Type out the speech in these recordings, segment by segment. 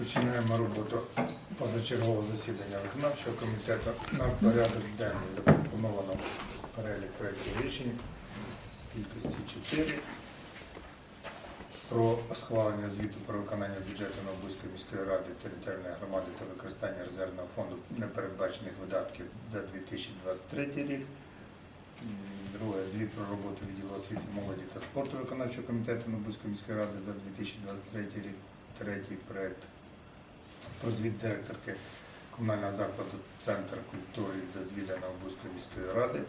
Починаємо роботу позачергового засідання виконавчого комітету. На порядок денний запропоновано перелік проєктів рішень кількості 4 про схвалення звіту про виконання бюджету Новобузької міської ради територіальної громади та використання резервного фонду непередбачених видатків за 2023 рік. Друге, звіт про роботу відділу освіти, молоді та спорту виконавчого комітету Новобузької міської ради за 2023 рік. Третій проект про звіт директорки комунального закладу Центр культури дозвілля Новобузької міської ради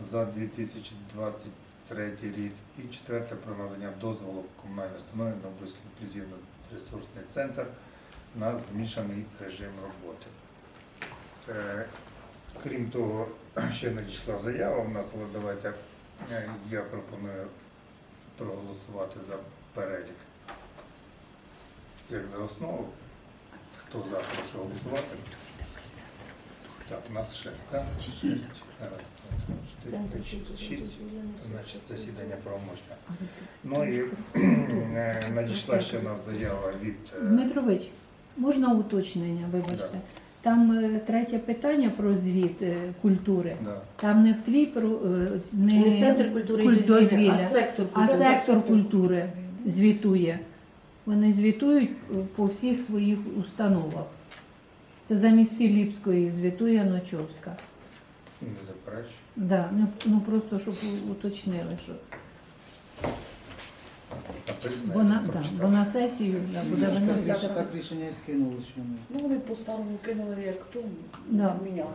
за 2023 рік. І четверте про надання дозволу комунальної установи Новобузький інклюзивно-ресурсний центр на змішаний режим роботи. Е, Крім того, ще надійшла заява у нас, але давайте е, я пропоную проголосувати за перелік як за основу. Хто за, прошу голосувати. Так, у нас шесть, так? П'ять, шість. Значить, засідання правомочне. Ну і е, надійшла ще у нас заява від е, Дмитрович, можна уточнення, вибачте. Да. Там е, третє питання про звіт культури. да. Там не твій про не, Не центр культури куль- і дозвілля, а сектор а сектор культури звітує. Вони звітують е, по всіх своїх установах. Це замість Філіпської звітує Ночовська. не заперечую. Да, ну, ну просто щоб уточнили, що Написано, вона, я да, прочитав. бо на сесію да, буде Я ж виносити. так, рішення і скинули сьогодні. Ну, вони по-старому кинули як то, Да. міняли.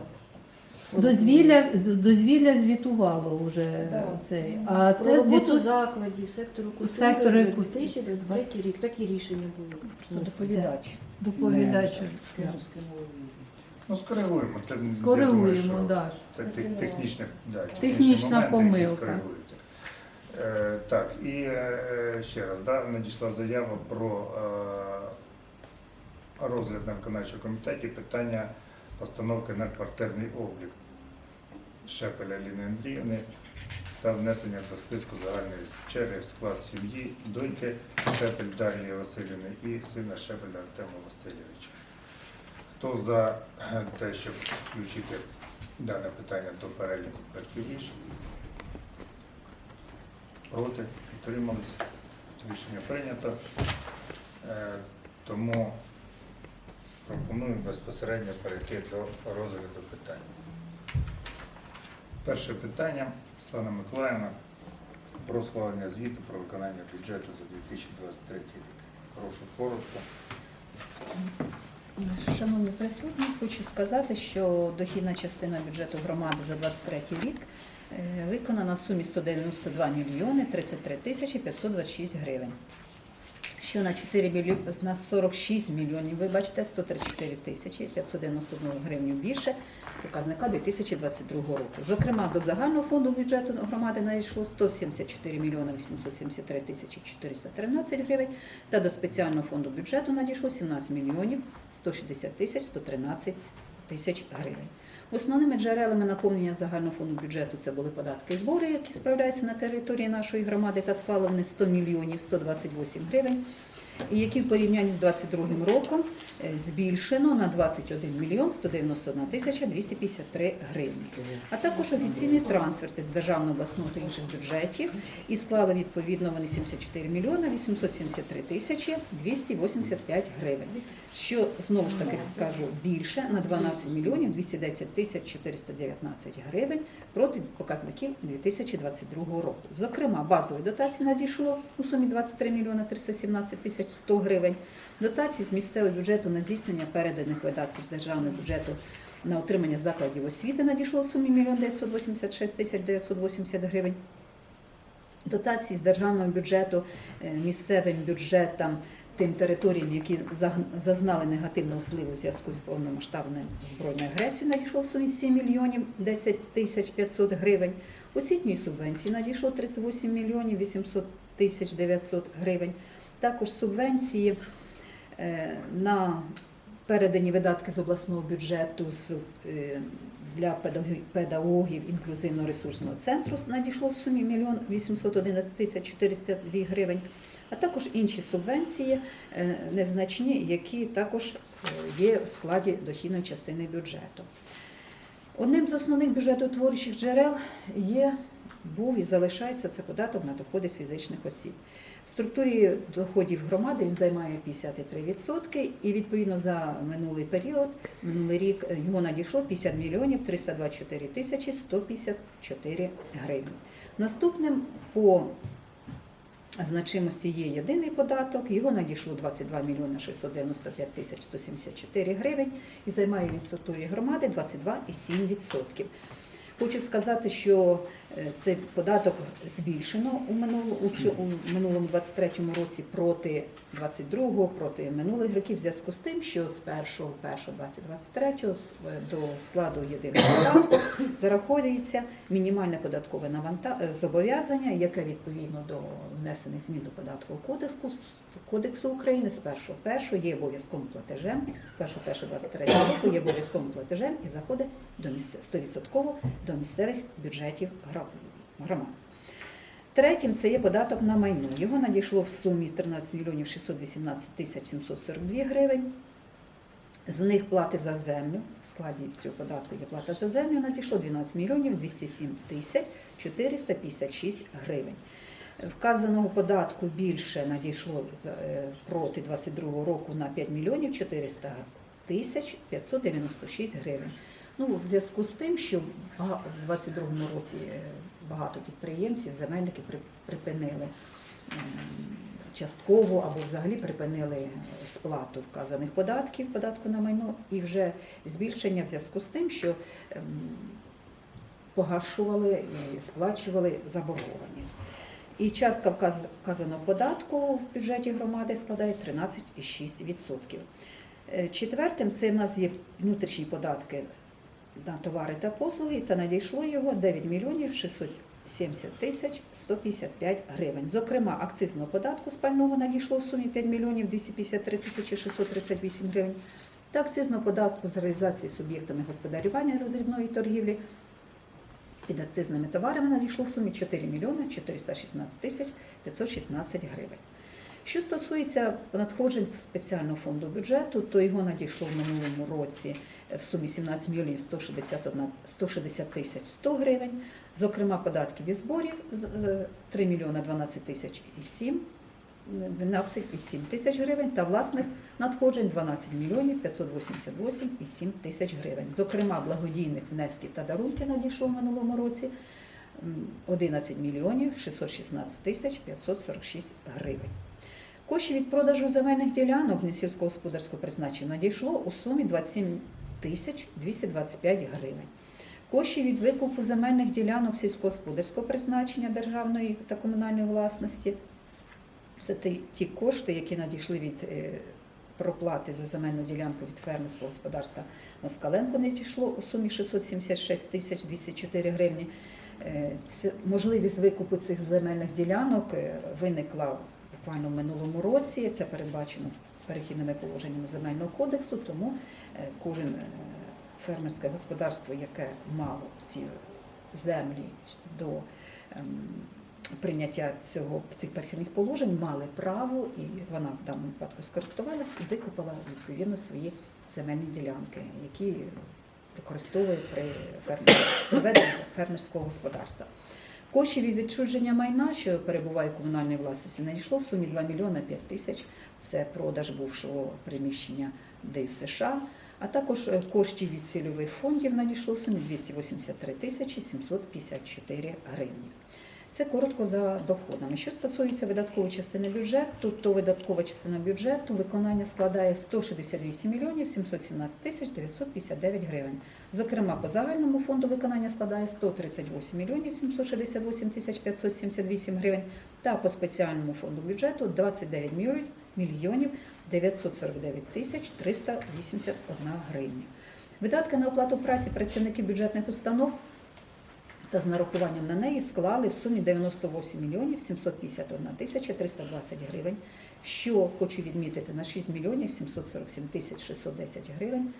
Дозвілля, дозвілля звітувало вже Да. цей. А Про це роботу звіту... закладів, сектору культури Сектори за куль- 2023 рік. Такі рішення були. Ну, Доповідач. доповідач. Ну, скоригуємо. Це, я думаю, Скоригуємо, що да. Це тех- технічне, да, Технічна помилка. скоригуються. Е, так, і е, ще раз, да, надійшла заява про е, розгляд на виконавчому комітеті питання постановки на квартирний облік Шепеля Ліни Андріївни та внесення до списку загальної черги в склад сім'ї доньки Шепель Дар'ї Васильівни і сина Шепеля Артема Васильовича. Хто за те, щоб включити дане питання до переліку проектів рішень? Проти? Підтримались? Рішення прийнято. Е, Тому пропоную безпосередньо перейти до розгляду питання. Перше питання Світлана Миколаївна про схвалення звіту про виконання бюджету за 2023 рік. Прошу коротко. Шановні присутні, хочу сказати, що дохідна частина бюджету громади за 2023 рік е, виконана в сумі 192 мільйони 33 тисячі 526 гривень. Що на 4 мільйони, на 46 мільйонів, вибачте, 134 тисячі 591 гривню більше показника 2022 року. Зокрема, до загального фонду бюджету громади надійшло 174 мільйони 873 тисячі 413 гривень, та до спеціального фонду бюджету надійшло 17 мільйонів 160 тисяч 113 тисяч гривень. Основними джерелами наповнення загального фонду бюджету це були податки і збори, які справляються на території нашої громади та склали вони 100 мільйонів 128 гривень, які в порівнянні з 2022 роком е, збільшено на 21 мільйон 191 тисяча 253 гривні. А також офіційні трансферти з державного обласного та інших бюджетів і склали відповідно вони 74 мільйони 873 тисячі 285 гривень, що знову ж таки скажу більше на 12 мільйонів 210 тисяч 419 гривень проти показників 2022 року. Зокрема, базової дотації надійшло у сумі 23 мільйони 317 тисяч 100 гривень. Дотації з місцевого бюджету на здійснення переданих видатків з державного бюджету на отримання закладів освіти надійшло у сумі 1 986 тисяч 980 гривень. Дотації з державного бюджету е, місцевим бюджетам тим територіям, які зазнали негативного впливу у зв'язку з повномасштабною збройною агресією, надійшло в сумі 7 мільйонів 10 тисяч 500 гривень. Освітньої субвенції надійшло 38 мільйонів 800 тисяч 900 гривень. Також субвенції е, на передані видатки з обласного бюджету е, для педагогів, інклюзивно-ресурсного центру надійшло в сумі 1 811 тисяч 402 гривень. а також інші субвенції е, незначні, які також є в складі дохідної частини бюджету. Одним з основних бюджетоутворюючих джерел є, був і залишається це податок на доходи з фізичних осіб. В структурі доходів громади він займає 53%, і відповідно за минулий період, минулий рік е, йому надійшло 50 мільйонів 324 тисячі 154 гривні. Наступним по значимості є єдиний податок. Його надійшло 22 мільйони 695 тисяч 174 гривень і займає він в структурі громади 22,7%. Хочу сказати, що цей податок збільшено у минулому, у, минулому 23-му році проти 22-го, проти минулих років, в зв'язку з тим, що з 1.1.2023 до складу єдиного податку зараховується мінімальне податкове наванта... е, зобов'язання, яке відповідно до внесених змін до податкового кодексу, кодексу України з 1.1 є обов'язковим платежем, з 1.1.23 року є обов'язковим платежем і заходить до місце 100% до місцевих бюджетів гра- громад. Третім це є податок на майно. Його надійшло в сумі 13 мільйонів 618 тисяч 742 гривень. З них плати за землю, в складі цього податку є плата за землю, надійшло 12 мільйонів 207 тисяч 456 гривень. Вказаного податку більше надійшло е, проти 22 року на 5 мільйонів 400 тисяч 596 гривень. Ну, в зв'язку з тим, що в 22-му році е, багато підприємців, земельники припинили частково або взагалі припинили сплату вказаних податків, податку на майно, і вже збільшення в зв'язку з тим, що ем, погашували і сплачували заборгованість. І частка вказ- вказаного податку в бюджеті громади складає 13,6%. Е, Четвертим це в нас є внутрішні податки на товари та послуги, та надійшло його 9 мільйонів 670 тисяч 155 гривень. Зокрема, акцизного податку спального надійшло в сумі 5 мільйонів 253 тисячі 638 гривень, та акцизного податку з реалізації суб'єктами господарювання розрібної торгівлі під акцизними товарами надійшло в сумі 4 мільйони 416 тисяч 516 гривень. Що стосується надходжень спеціального фонду бюджету, то його надійшло в минулому році в сумі 17 мільйонів 161 160 тисяч 100 гривень. Зокрема, податків і зборів е, 3 мільйона 12 тисяч і 7 12,7 тисяч гривень та власних надходжень 12 мільйонів 588,7 тисяч гривень. Зокрема, благодійних внесків та дарунків надійшло в минулому році 11 мільйонів 616 тисяч 546 гривень. Коштів від продажу земельних ділянок несільськогосподарського призначення надійшло у сумі 27 тисяч 225 гривень. Коштів від викупу земельних ділянок сільськогосподарського призначення державної та комунальної власності це ті, ті кошти, які надійшли від е, проплати за земельну ділянку від фермерського господарства Москаленко надійшло у сумі 676 тисяч 204 гривні. Е, можливість викупу цих земельних ділянок е, виникла буквально в минулому році. Це передбачено перехідними положеннями земельного кодексу, тому е, кожен е, фермерське господарство, яке мало ці землі до ем, прийняття цього цих перехідних положень, мали право, і вона в даному випадку скористувалася і викупила відповідно свої земельні ділянки, які використовує при фермерського господарства. Коштів від відчуження майна, що перебуває в комунальній власності, надійшло в сумі 2 мільйони 5 тисяч. Це продаж бувшого приміщення ДЕЙ США. А також е, коштів від цільових фондів надійшло в сумі 283 тисячі 754 гривні. Це коротко за доходами. Що стосується видаткової частини бюджету, то видаткова частина бюджету виконання складає 168 мільйонів 717 тисяч 959 гривень. Зокрема, по загальному фонду виконання складає 138 мільйонів 768 тисяч 578 гривень, та по спеціальному фонду бюджету 29 мільйонів- мільйонів 949 тисяч 381 гривня. Видатки на оплату праці працівників бюджетних установ та з нарахуванням на неї склали в сумі 98 мільйонів 751 тисяча 320 гривень, що хочу відмітити на 6 мільйонів 747 тисяч 610 гривень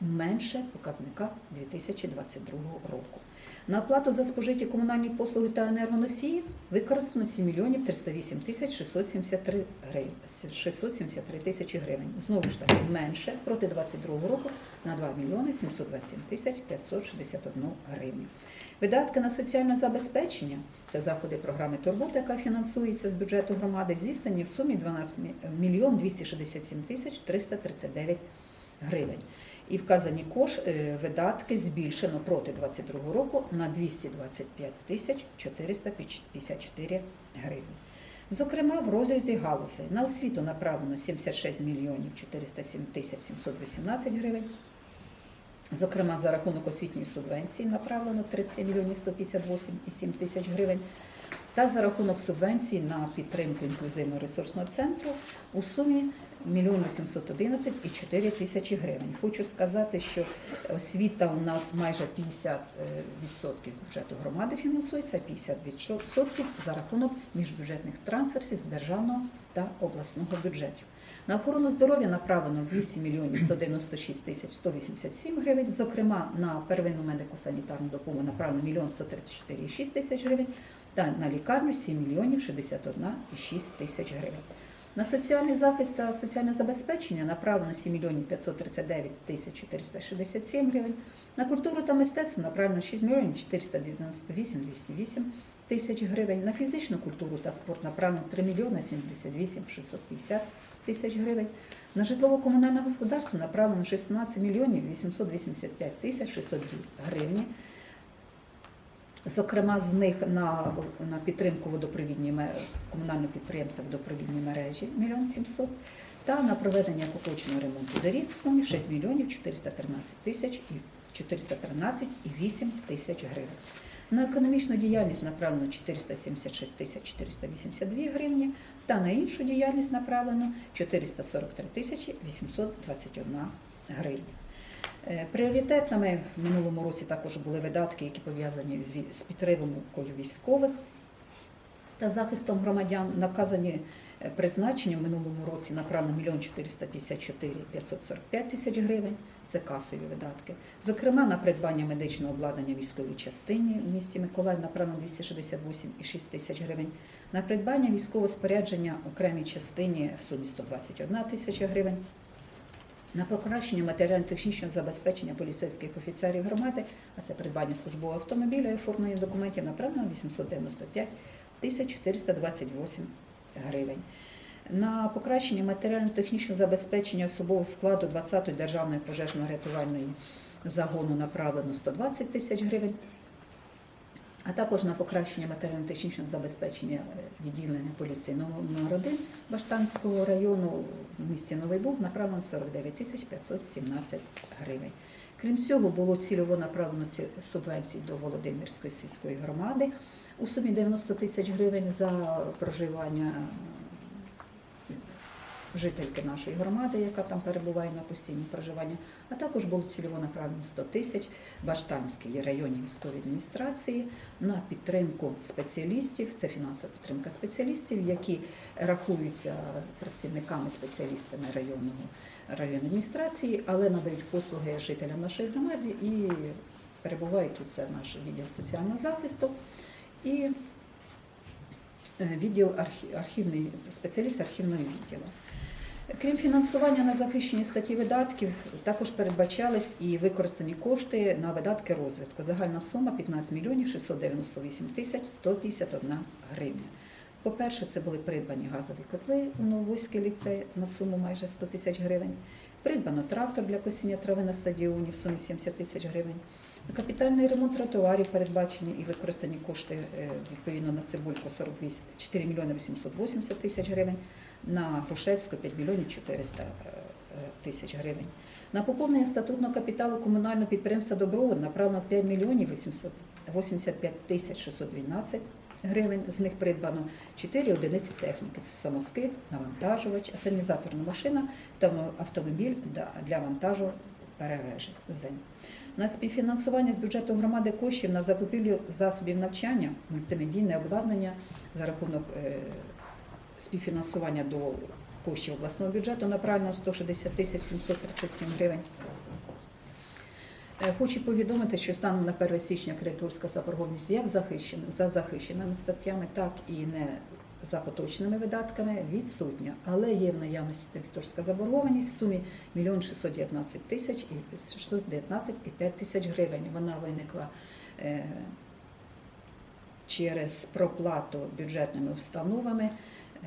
менше показника 2022 року. На оплату за спожиті комунальні послуги та енергоносії використано 7 мільйонів 308 тисяч 673 гривень, 673 тисячі гривень. Знову ж таки менше проти 22 року на 2 мільйони 727 тисяч 561 гривню. Видатки на соціальне забезпечення це заходи програми Турбота, яка фінансується з бюджету громади, здійснені в сумі 12 мільйон 267 тисяч 339 гривень. І вказані кош е, видатки збільшено проти 22 року на 225 тисяч 454 гривень. Зокрема, в розрізі галузей на освіту направлено 76 мільйонів 407 тисяч 718 гривень. Зокрема, за рахунок освітньої субвенції направлено 37 мільйонів 158,7 тисяч гривень. Та за рахунок субвенцій на підтримку інклюзивно-ресурсного центру у сумі 1 811,4 тисячі гривень. Хочу сказати, що освіта у нас майже 50% з бюджету громади фінансується, а 50% за рахунок міжбюджетних трансфертів з державного та обласного бюджетів. На охорону здоров'я направлено 8 мільйонів 196 тисяч 187 гривень. Зокрема, на первинну медико-санітарну допомогу направлено 1 мільйон 134,6 тисяч гривень та на лікарню 7 мільйонів 61,6 тисяч гривень. На соціальний захист та соціальне забезпечення направлено 7 мільйонів 539 тисяч 467 гривень. На культуру та мистецтво направлено 6 мільйонів 498 208 тисяч гривень. На фізичну культуру та спорт направлено 3 мільйони 78 650 тисяч гривень. На житлово-комунальне господарство направлено 16 мільйонів 885 тисяч 602 гривні. Зокрема, з них на, на підтримку водопровідні комунального підприємства водопровідні мережі 1 мільйон 700 та на проведення поточного ремонту доріг в сумі 6 мільйонів 413 тисяч і 413 і 8 тисяч гривень. На економічну діяльність направлено 476 тисяч 482 гривні та на іншу діяльність направлено 443 тисячі 821 гривня. Е, Пріоритетними в минулому році також були видатки, які пов'язані з підтримкою військових та захистом громадян. Наказані е, призначення в минулому році направлено 1 454 545 тисяч гривень. Це касові видатки. Зокрема, на придбання медичного обладнання військовій частині в місті Миколаїв направлено 268,6 тисяч гривень. На придбання військового спорядження окремій частині в сумі 121 тисяча гривень. На покращення матеріально-технічного забезпечення поліцейських офіцерів громади, а це придбання службового автомобіля і оформлення документів, направлено 895 тисяч 428 гривень. На покращення матеріально-технічного забезпечення особового складу 20-ї державної пожежно-рятувальної загону направлено 120 тисяч гривень, а також на покращення матеріально-технічного забезпечення відділення поліції номер 1 Баштанського району в місті Новий Буг направлено 49 тисяч 517 гривень. Крім цього, було цільово направлено ці субвенції до Володимирської сільської громади у сумі 90 тисяч гривень за проживання жительки нашої громади, яка там перебуває на постійному проживанні, а також було цільово направлено 100 тисяч Баштанській районній військовій адміністрації на підтримку спеціалістів, це фінансова підтримка спеціалістів, які рахуються працівниками спеціалістами районного районної адміністрації, але надають послуги жителям нашої громади і перебувають тут це наш відділ соціального захисту і е, відділ архі- архівний спеціаліст архівного відділу. Крім фінансування на захищені статті видатків, також передбачались і використані кошти на видатки розвитку. Загальна сума 15 мільйонів 698 тисяч 151 гривня. По-перше, це були придбані газові котли у Нововузький ліцей на суму майже 100 тисяч гривень. Придбано трактор для косіння трави на стадіоні в сумі 70 тисяч гривень. На капітальний ремонт тротуарів передбачені і використані кошти е, відповідно на цибульку 48, 4 мільйони 880 тисяч гривень, на Грушевську 5 мільйонів 400 е, е, тисяч гривень. На поповнення статутного капіталу комунального підприємства Добровод направлено 5 мільйонів 885 тисяч 612 гривень. З них придбано 4 одиниці техніки. Це самоскид, навантажувач, асенізаторна машина та автомобіль для- вантажу перевежень. На співфінансування з бюджету громади коштів на закупівлю засобів навчання, мультимедійне обладнання за рахунок е, співфінансування до коштів обласного бюджету направлено 160 тисяч 737 гривень. Е, Хочу повідомити, що станом на 1 січня кредиторська заборгованість як захищена за захищеними статтями, так і не за поточними видатками відсутня, але є в наявності дебіторська заборгованість в сумі 1 619 тисяч і 619,5 тисяч гривень. Вона виникла е, через проплату бюджетними установами,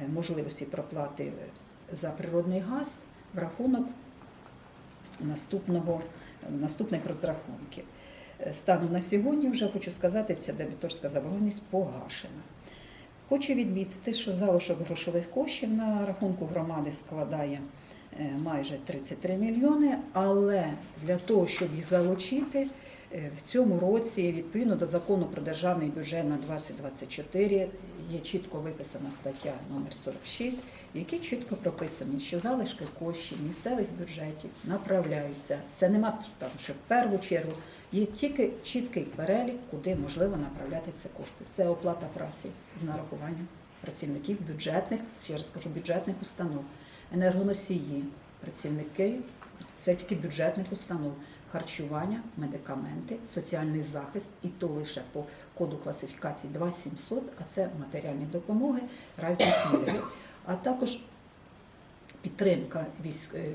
е, можливості проплати за природний газ в рахунок наступного, наступних розрахунків. Е, Станом на сьогодні вже хочу сказати, ця дебіторська заборгованість погашена. Хочу відмітити, що залишок грошових коштів на рахунку громади складає е, майже 33 мільйони, але для того, щоб їх залучити, е, в цьому році, відповідно до закону про державний бюджет на 2024, є чітко виписана стаття номер 46, в якій чітко прописані, що залишки коштів місцевих бюджетів направляються. Це нема там, що в першу чергу є тільки чіткий перелік, куди можливо направляти ці кошти. Це оплата праці з нарахуванням працівників бюджетних, ще раз кажу, бюджетних установ, енергоносії, працівники, це тільки бюджетних установ. Харчування, медикаменти, соціальний захист, і то лише по коду класифікації 2700, а це матеріальні допомоги, пільги, а також підтримка військ, е,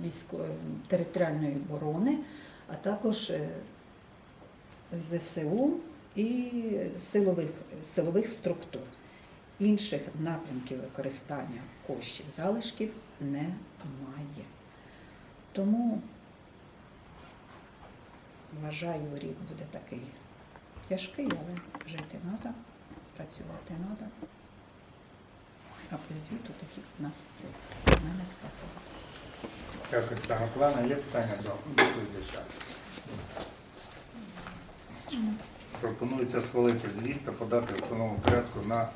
військ, е, територіальної оборони, а також е, ЗСУ і силових, силових структур. Інших напрямків використання коштів залишків немає. Тому вважаю, рік буде такий тяжкий, але жити треба, працювати треба. По звіту такі в нас цифри. У мене все. Дякую, Світлана Миколаївна. Є питання до доповідача? Пропонується схвалити звіт та подати в встановленому порядку на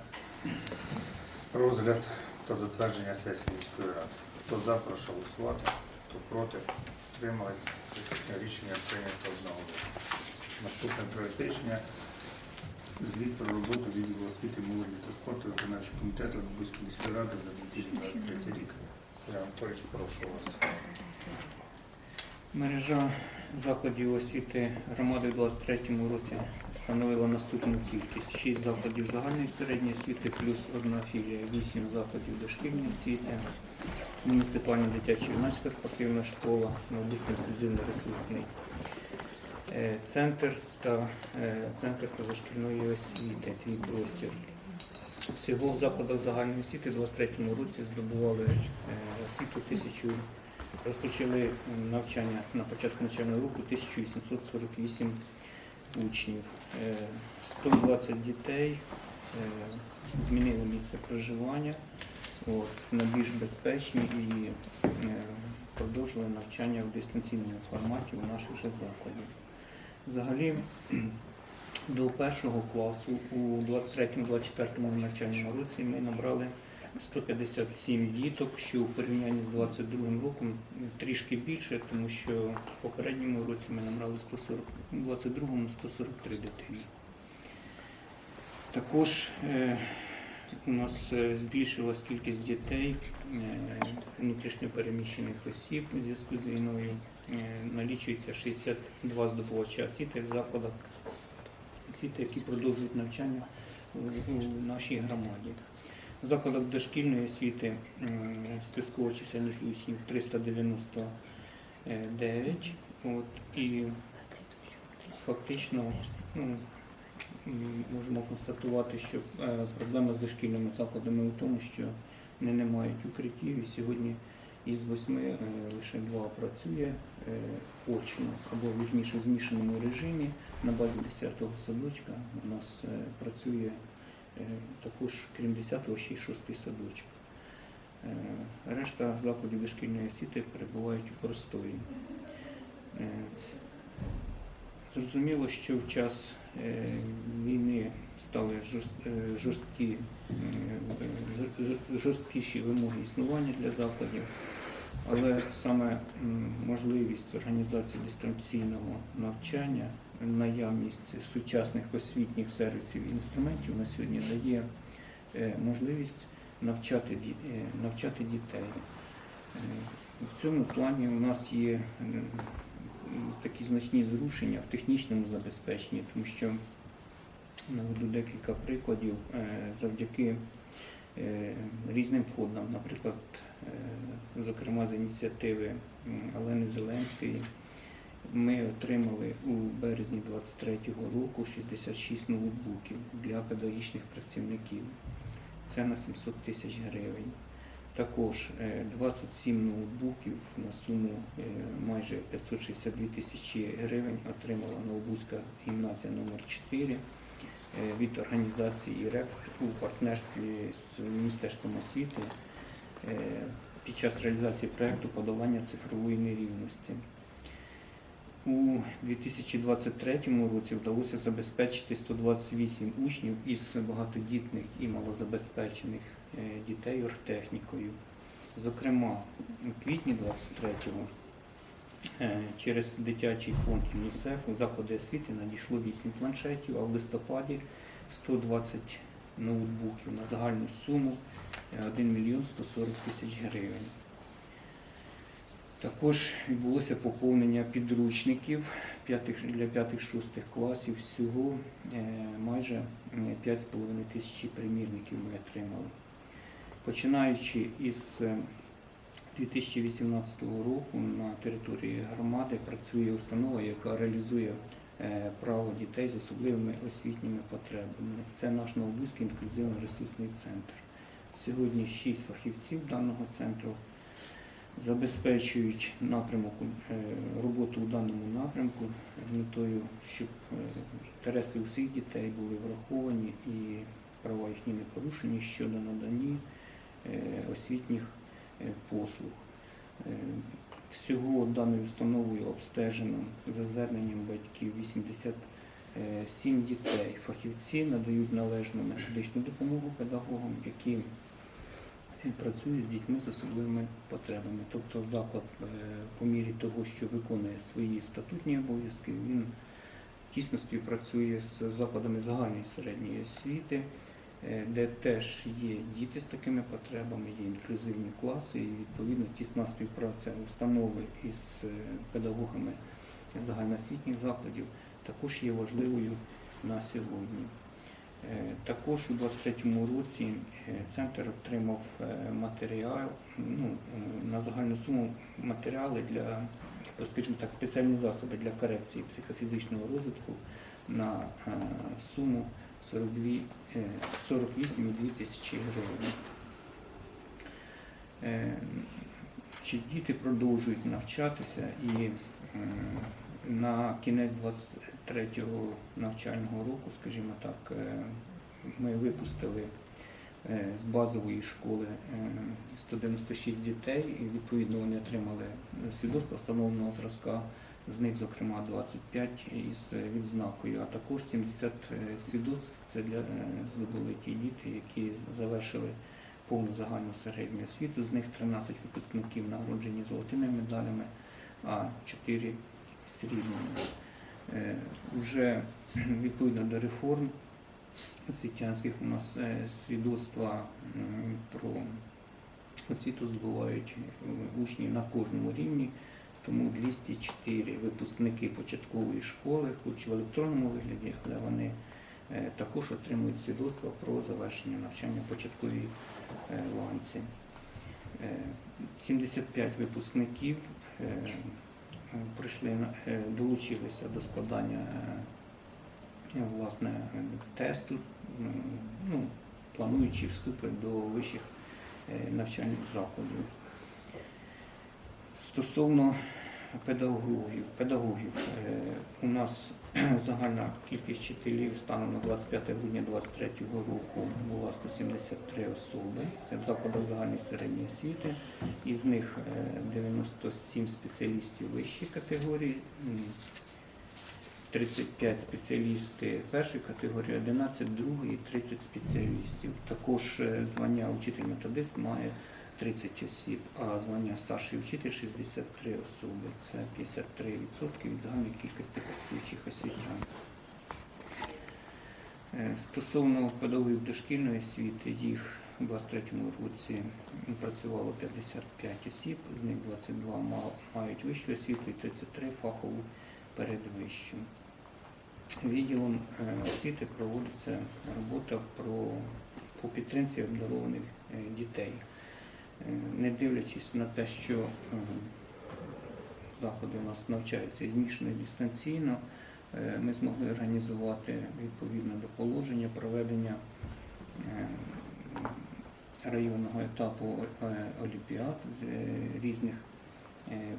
розгляд та затвердження сесії міської ради. Хто за, прошу голосувати, хто проти, утримались. Рішення прийнято одного. Наступне проект рішення. Звіт про роботу відділу освіти, молоді та спорту виконавчого комітету Львівської міської ради за 2023 рік. Сергій Анатолійович, прошу вас. Мережа закладів освіти громади у 2023 році становила наступну кількість: 6 закладів загальної середньої освіти, плюс одна філія, 8 закладів дошкільної освіти, муніципальна дитяча юнацька спортивна школа, обласний інклюзивний ресурсний центр та е, центр позашкільної освіти, твій простір. Всього в закладах загальної освіти у 2023 році здобували е, освіту тисячу Розпочали навчання на початку навчального року 1848 учнів. Е, 120 дітей е, змінили місце проживання на більш безпечні і е, продовжили навчання в дистанційному форматі у наших же закладів. Взагалі до першого класу у 23-24 навчальному році ми набрали 157 діток, що у порівнянні з 22 роком трішки більше, тому що в попередньому році ми набрали 140, у 22-му 143 дитини. Також е, у нас е, збільшилась кількість дітей, е, внутрішньопереміщених осіб у зв'язку з війною. Е, налічується 62 здобувача освіти в закладах освіти, які продовжують навчання у, нашій громаді. В закладах дошкільної освіти списково чисельних учнів 399. От, і фактично ну, можемо констатувати, що е, проблема з дошкільними закладами у тому, що вони не мають укриттів, і сьогодні із восьми е, лише два працює е, очно або вірніше в змішаному режимі. На базі 10-го садочка у нас е, працює також, крім 10-го, ще й 6-й садочок. Решта закладів дошкільної освіти перебувають у простої. Зрозуміло, що в час війни стали жорсткі, жорсткіші вимоги існування для закладів, але саме можливість організації дистанційного навчання, наявність сучасних освітніх сервісів і інструментів на сьогодні дає е, можливість навчати, е, навчати дітей. Е, В цьому плані у нас є такі значні зрушення в технічному забезпеченні, тому що наведу декілька прикладів завдяки різним фондам, наприклад, зокрема з ініціативи Олени Зеленської. Ми отримали у березні 23-го року 66 ноутбуків для педагогічних працівників. Це на 700 тисяч гривень. Також е, 27 ноутбуків на суму е, майже 562 тисячі гривень отримала Новобузька гімназія номер 4 е, від організації ІРЕКС у партнерстві з Міністерством освіти е, під час реалізації проєкту подолання цифрової нерівності. У 2023 році вдалося забезпечити 128 учнів із багатодітних і малозабезпечених е, дітей оргтехнікою. Зокрема, у квітні 23-го е, через дитячий фонд ЮНІСЕФ у заклади освіти надійшло 8 планшетів, а в листопаді 120 ноутбуків на загальну суму е, 1 мільйон 140 тисяч гривень. Також відбулося поповнення підручників для 5-6 класів. Всього е, майже е, 5,5 тисячі примірників ми отримали. Починаючи із е, 2018 року на території громади працює установа, яка реалізує е, право дітей з особливими освітніми потребами. Це наш Новобузький інклюзивно-ресурсний центр. Сьогодні 6 фахівців даного центру забезпечують напрямок е, роботу у даному напрямку з метою, щоб е, інтереси усіх дітей були враховані і права їхні не порушені щодо наданні е, освітніх е, послуг. Е, Всього даною установою обстежено за зверненням батьків 87 дітей. Фахівці надають належну методичну допомогу педагогам, які і працює з дітьми з особливими потребами. Тобто заклад е, по мірі того, що виконує свої статутні обов'язки, він тісно співпрацює з закладами загальної середньої освіти, е, де теж є діти з такими потребами, є інклюзивні класи, і відповідно тісна співпраця установи із е, педагогами загальноосвітніх закладів також є важливою на сьогодні. Е, Також у 23-му році е, центр отримав е, матеріал ну, е, на загальну суму матеріали для, скажімо так, спеціальні засоби для корекції психофізичного розвитку на е, суму 42, е, 48,2 тисячі гривень. Е, діти продовжують навчатися і на кінець 23-го навчального року, скажімо так, е, ми випустили е, з базової школи е, 196 дітей, і відповідно вони отримали свідоцтво встановленого зразка. З них, зокрема, 25 із відзнакою, а також 70 свідоцтв це для е, здобули ті діти, які завершили повну загальну середню освіту. З них 13 випускників нагороджені золотими медалями, а 4 срібними. Е, Уже відповідно до реформ освітянських у нас е, свідоцтва про освіту здобувають е, учні на кожному рівні. Тому 204 випускники початкової школи, хоч в електронному вигляді, але вони е, також отримують свідоцтво про завершення навчання в початковій е, ланці. Е, 75 випускників е, е, прийшли долучилися до складання власне тесту, ну, плануючи вступи до вищих навчальних закладів. Стосовно педагогів, педагогів е, у нас загальна кількість вчителів станом на 25 грудня 2023 року була 173 особи. Це в закладах загальної середньої освіти. Із них е, 97 спеціалістів вищої категорії, м, 35 спеціалісти першої категорії, 11 другої, 30 спеціалістів. Також е, звання учитель-методист має 30 осіб, а звання старший вчитель 63 особи. Це 53% від загальної кількості працюючих освітян. Е, Стосовно педагогів дошкільної освіти, їх у 23 році працювало 55 осіб, з них 22 мають вищу освіту і 33 фахову передвищу. Відділом е, освіти проводиться робота про, по підтримці обдарованих е, дітей. Е, Не дивлячись на те, що е, заходи у нас навчаються змішано і дистанційно, е, ми змогли організувати відповідно до положення проведення районного етапу олімпіад з різних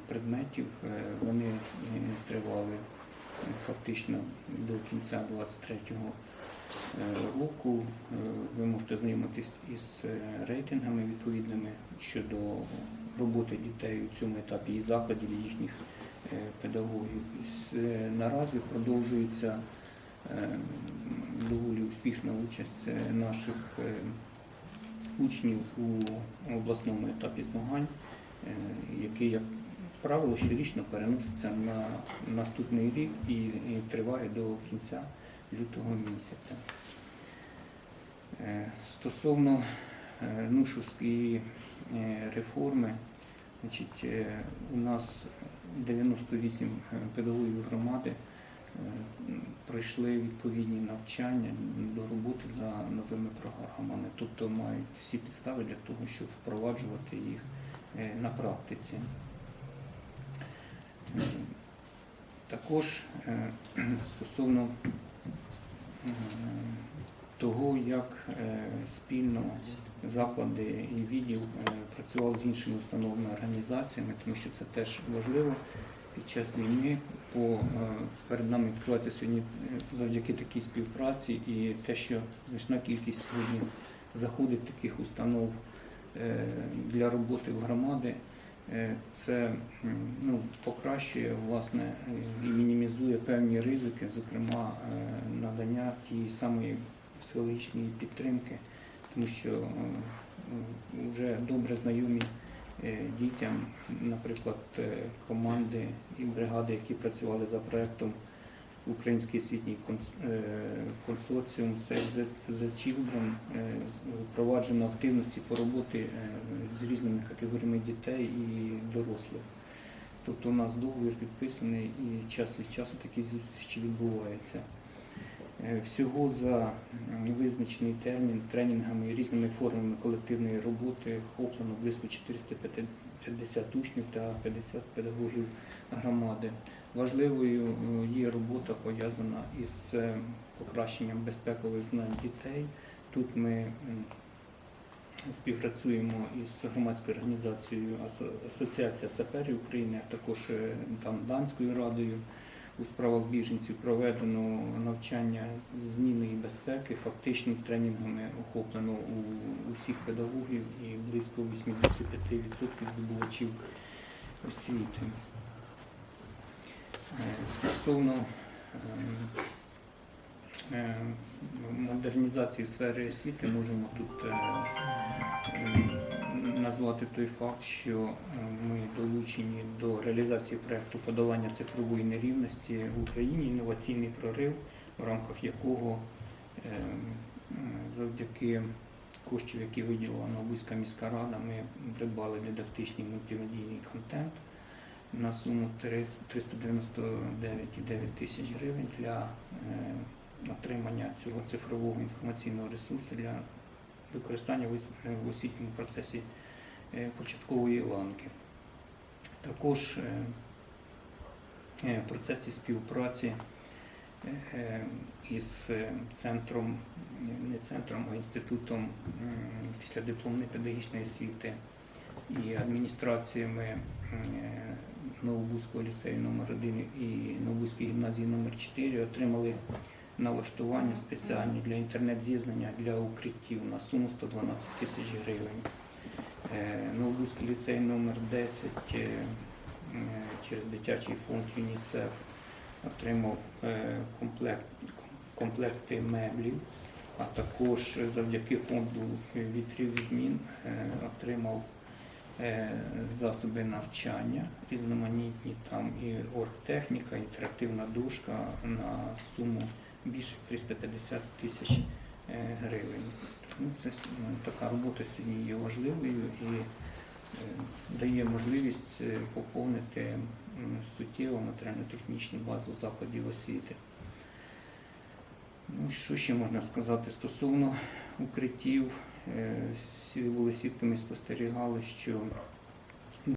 предметів. Вони тривали фактично до кінця 23-го е, року. Е, Ви можете знайомитись із е, рейтингами відповідними щодо роботи дітей у цьому етапі і закладів їхніх педагогів. Наразі продовжується доволі успішна участь наших учнів у обласному етапі змагань, який, як правило, щорічно переноситься на наступний рік і триває до кінця лютого місяця. Е, Стосовно е, Нушівської е, реформи, значить, у нас 98 педагогів громади пройшли відповідні навчання до роботи за новими програмами, тобто мають всі підстави для того, щоб впроваджувати їх на практиці. Також стосовно того, як е, спільно заклади і відділ е, працював з іншими установами організаціями, тому що це теж важливо під час війни. По, е, перед нами відкривається сьогодні е, завдяки такій співпраці і те, що значна кількість сьогодні заходить таких установ е, для роботи в громади. Е, Це ну, покращує власне і мінімізує певні ризики, зокрема е, надання тієї самої психологічної підтримки, тому що е, вже добре знайомі дітям, наприклад, команди і бригади, які працювали за проектом Український освітній е, консорціум Save the, е, впроваджено активності по роботі е, з різними категоріями дітей і дорослих. Тобто у нас договір підписаний і час від часу такі зустрічі відбуваються. Всього за визначений термін тренінгами і різними формами колективної роботи охоплено близько 450 учнів та 50 педагогів громади. Важливою е, є робота пов'язана із е, покращенням безпекових знань дітей. Тут ми співпрацюємо із громадською організацією Асоціація саперів України, а також е, Данською радою. У справах біженців проведено навчання зміни і безпеки. Фактично тренінгами охоплено у усіх педагогів і близько 85% здобувачів освіти. Е, Стосовно ем, е, модернізації сфери освіти можемо тут е, ем, назвати той факт, що е, ми долучені до реалізації проекту подолання цифрової нерівності в Україні, інноваційний прорив, в рамках якого е, завдяки коштів, які виділила Новобузька міська рада, ми придбали дидактичний мультимедійний контент на суму 399,9 тисяч гривень для е, отримання цього цифрового інформаційного ресурсу для використання в освітньому процесі початкової ланки. Також е, е, в процесі співпраці е, із е, центром, е, не центром, а інститутом післядипломної педагогічної освіти і адміністраціями е, Новобузького ліцею номер 1 і Новобузької гімназії номер 4 отримали налаштування спеціальні для інтернет-з'єднання для укриттів на суму 112 тисяч гривень. Е, ліцей номер 10 е, е, через дитячий фонд ЮНІСЕФ отримав комплект, комплекти меблів, а також завдяки фонду вітрів змін отримав засоби навчання різноманітні, там і оргтехніка, інтерактивна дошка на суму більше 350 тисяч гривень. Ну, це ну, така робота є важливою і е, дає можливість е, поповнити суттєво матеріально-технічну базу закладів освіти. Ну, що ще можна сказати стосовно укриттів? Е, Всі були свідками спостерігали, що